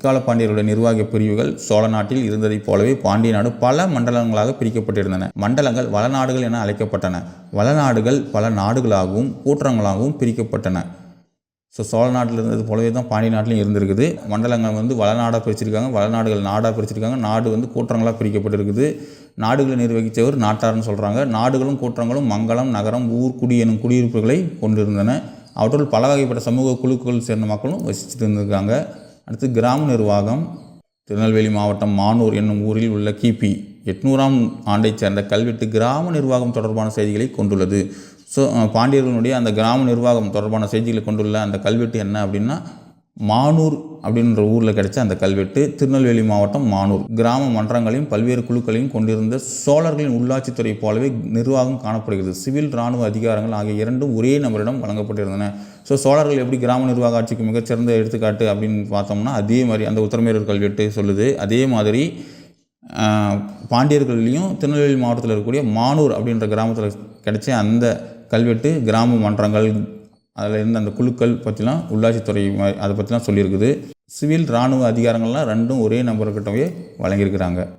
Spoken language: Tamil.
பிற்கால பாண்டியர்களுடைய நிர்வாக பிரிவுகள் சோழ நாட்டில் இருந்ததைப் போலவே பாண்டிய நாடு பல மண்டலங்களாக பிரிக்கப்பட்டிருந்தன. மண்டலங்கள் வளநாடுகள் என அழைக்கப்பட்டன. வளநாடுகள் பல நாடுகளாகவும் கூற்றங்களாகவும் பிரிக்கப்பட்டன. ஸோ சோழ நாட்டில் இருந்தது போலவே தான் பாண்டிய நாட்டிலையும் இருந்திருக்குது. மண்டலங்கள் வந்து வளநாடாக பிரிச்சிருக்காங்க. வளநாடுகள் நாடாக பிரிச்சிருக்காங்க. நாடு வந்து கூற்றங்களாக பிரிக்கப்பட்டிருக்குது. நாடுகளை நிர்வகித்தவர் நாட்டார்னு சொல்கிறாங்க நாடுகளும் கூற்றங்களும் மங்களம் நகரம் ஊர் குடி எனும் குடியிருப்புகளை கொண்டிருந்தன. அவற்றுள் பல வகைப்பட்ட சமூக குழுக்கள் சேர்ந்த மக்களும் வசிச்சுட்டு இருந்திருக்காங்க அடுத்து கிராம நிர்வாகம் திருநெல்வேலி மாவட்டம் மானூர் என்னும் ஊரில் உள்ள கிபி எட்நூறாம் ஆண்டைச் சேர்ந்த கல்வெட்டு கிராம நிர்வாகம் தொடர்பான செய்திகளை கொண்டுள்ளது. ஸோ பாண்டியர்களுடைய அந்த கிராம நிர்வாகம் தொடர்பான செய்திகளை கொண்டுள்ள அந்த கல்வெட்டு என்ன அப்படின்னா மானூர் அப்படின்ற ஊரில் கிடைச்ச அந்த கல்வெட்டு திருநெல்வேலி மாவட்டம் மானூர். கிராம மன்றங்களையும் பல்வேறு குழுக்களையும் கொண்டிருந்த சோழர்களின் உள்ளாட்சித்துறை போலவே நிர்வாகம் காணப்படுகிறது. சிவில் இராணுவ அதிகாரங்கள் ஆகிய இரண்டும் ஒரே நபரிடம் வழங்கப்பட்டிருந்தன. ஸோ சோழர்கள் எப்படி கிராம நிர்வாக ஆட்சிக்கு மிகச்சிறந்த எடுத்துக்காட்டு அப்படின்னு பார்த்தோம்னா அதே மாதிரி அந்த உத்தரமேரூர் கல்வெட்டு சொல்லுது. அதே மாதிரி பாண்டியர்கள்லேயும் திருநெல்வேலி மாவட்டத்தில் இருக்கக்கூடிய மானூர் அப்படின்ற கிராமத்தில் கிடைச்ச அந்த கல்வெட்டு கிராம மன்றங்கள் அதில் இருந்த அந்த குழுக்கள் பற்றிலாம் உள்ளாட்சித்துறை மா- அதை பற்றிலாம் சொல்லியிருக்குது. சிவில் இராணுவ அதிகாரங்கள்லாம் ரெண்டும் ஒரே நபர்கிட்டவே வழங்கியிருக்கிறாங்க.